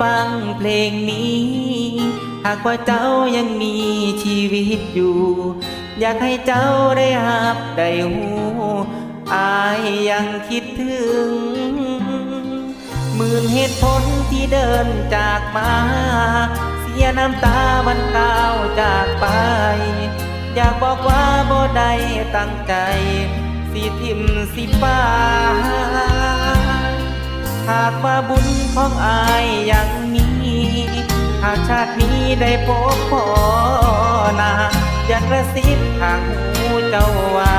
ฟังเพลงนี้ หากว่าเจ้ายังมีชีวิตอยู่ อยากให้เจ้าได้หับได้หูอายยังคิดถึงหมื่นเหตุผลที่เดินจากมา เสียน้ำตาวันเก้าจากไป อยากบอกว่าบ่ได้ตั้งใจ สิทิมสิป้า หากว่าบุญของอายยังมีหากชาตินี้ได้พบพ่อนาอยากกระซิบข้างหูเจ้าว่า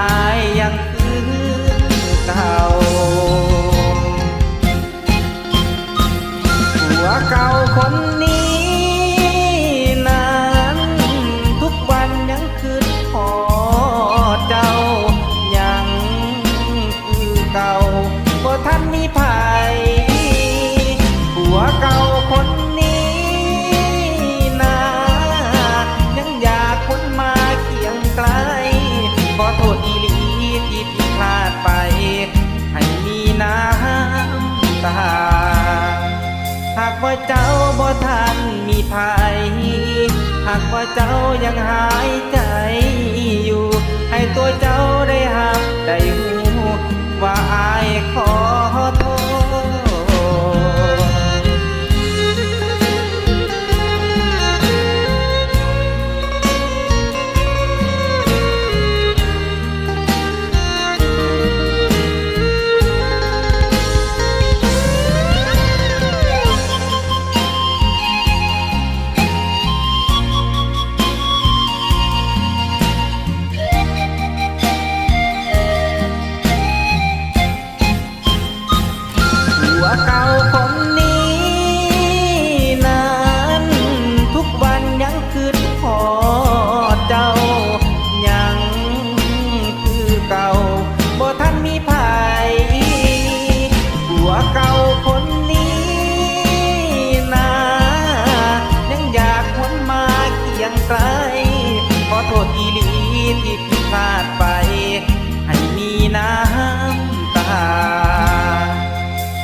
อายยังคือเก่าผัวเก่าคนนี้นั้นทุกวันยังคืนพอเจ้ายังคือเก่าบ่ทันมีภั ขอโทษอีหลีที่ผิดพลาดไป ให้มีน้ำตา หากว่าเจ้าบ่ทันมีภัย หากว่าเจ้ายังหายใจอยู่ ให้ตัวเจ้าได้หักได้หูว่าอายขอโทษ ที่ผิดพลาดไป ให้มีน้ำตา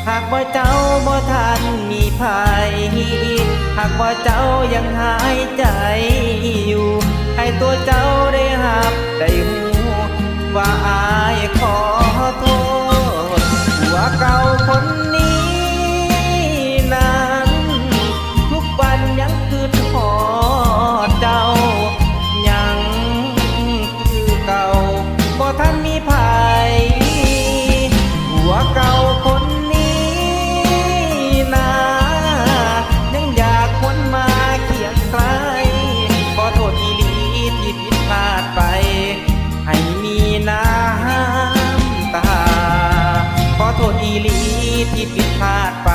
หากว่าเจ้าบ่ทันมีภัย หากว่าเจ้ายังหายใจอยู่ ให้ตัวเจ้าได้หับได้หูว่าอายขอ โทษอีหลีที่ผิดพลาดไป